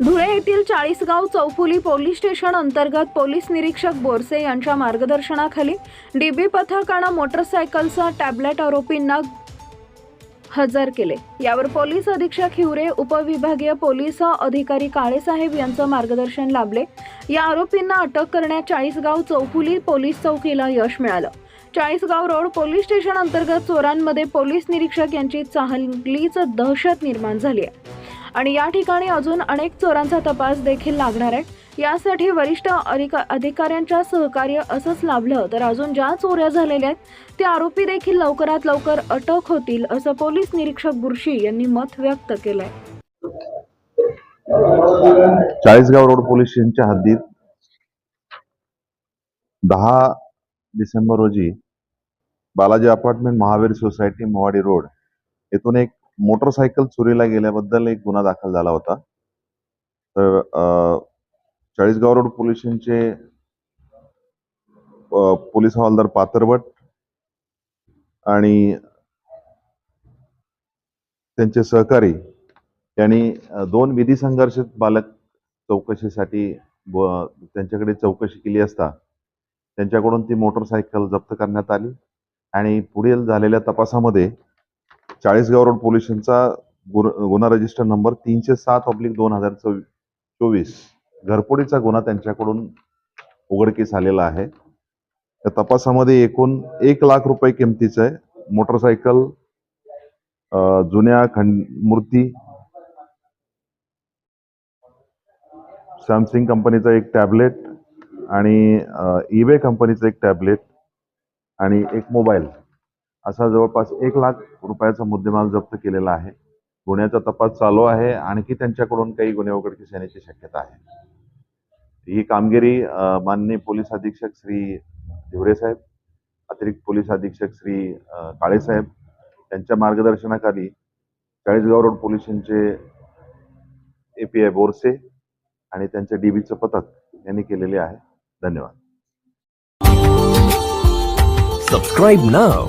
धुळे येथील Chalisgaon Chaufuli police station अंतर्गत police निरीक्षक बोरसे यांच्या मार्गदर्शनाखाली डीबी पथकानं मोटरसायकलसह टॅबलेट आरोपींना हजर केले. यावर पोलीस अधीक्षक हिवरे उपविभागीय पोलीस अधिकारी काळेसाहेब यांचं मार्गदर्शन लाभले. या आरोपींना अटक करण्यात चाळीसगाव चौफुली पोलीस चौकीला यश मिळालं. चाळीसगाव रोड पोलीस स्टेशन अंतर्गत चोरांमध्ये पोलीस निरीक्षक यांची चांगलीच दहशत निर्माण झाली आहे. आणि या ठिकाणी अजून अनेक चोरांचा तपास देखील लागणार आहे. यासाठी वरिष्ठ अधिकाऱ्यांच्या सहकार्य असंच लाभलं. तर अजून ज्या चोऱ्या झालेल्या आहेत ते आरोपी देखील लवकरात लवकर अटक होतील असं पोलीस निरीक्षक बुरशी यांनी मत व्यक्त केलंय. चाळीसगाव रोड पोलीस स्टेशनच्या हद्दीत दहा डिसेंबर रोजी Balaji apartment Mahavir society Mowadi road येथून एक मोटरसायकल चोरीला गेल्याबद्दल एक गुन्हा दाखल झाला होता. तर चाळीसगाव रोड पोलिसांचे पोलीस हवालदार पातरवट आणि त्यांचे सहकारी यांनी दोन विधी संघर्षित बालक चौकशीसाठी त्यांच्याकडे चौकशी केली असता त्यांच्याकडून ती मोटरसायकल जप्त करण्यात आली आणि पुढील झालेल्या तपासामध्ये चाळीसगाव रोड पोलीस गुन्हा रजिस्टर नंबर तीनशे सात ऑब्लिक दोन हजार चोवीस. घरपोडीचा गुन्हा त्यांच्याकडून उघडकीस आलेला आहे. त्या तपासामध्ये एकूण एक लाख रुपये किमतीचं आहे. मोटरसायकल जुन्या खंड मूर्ती सॅमसंग कंपनीचा एक टॅबलेट आणि ईबे कंपनीचं एक टॅबलेट आणि एक मोबाईल. असा जवळपास एक लाख रुपयाचा मुद्देमाल जप्त केलेला आहे. गुन्ह्याचा तपास चालू आहे. आणखी त्यांच्याकडून काही गुन्हे उघडकीस येण्याची शक्यता आहे. ही कामगिरी माननीय पोलीस अधीक्षक श्री धिवरे साहेब अतिरिक्त पोलीस अधीक्षक श्री काळेसाहेब काळे साहेब यांच्या मार्गदर्शनाखाली चाळीसगाव रोड पोलिसांचे ए पी आय बोरसे आणि त्यांच्या डीबीचं पथक यांनी केलेले आहे. धन्यवाद. सबस्क्राईब नाव